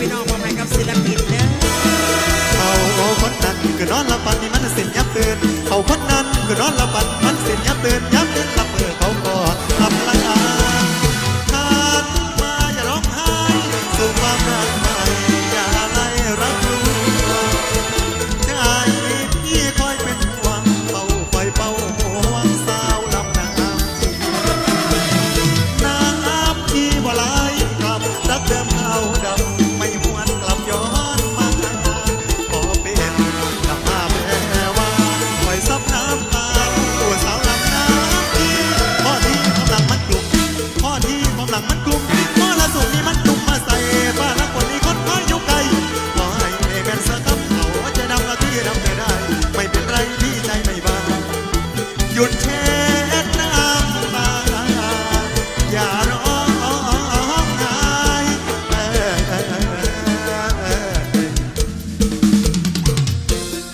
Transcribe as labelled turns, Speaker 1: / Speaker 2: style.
Speaker 1: พี่น้องมาให้กับ
Speaker 2: ศิลปินเด้อ
Speaker 1: เขาคนนั้นคือนอนละปันนี่มันเส้นยับเตือนเขาคนนั้นคือนอนละปันมันเส้นยับเตือนยับเตือนละเ Good.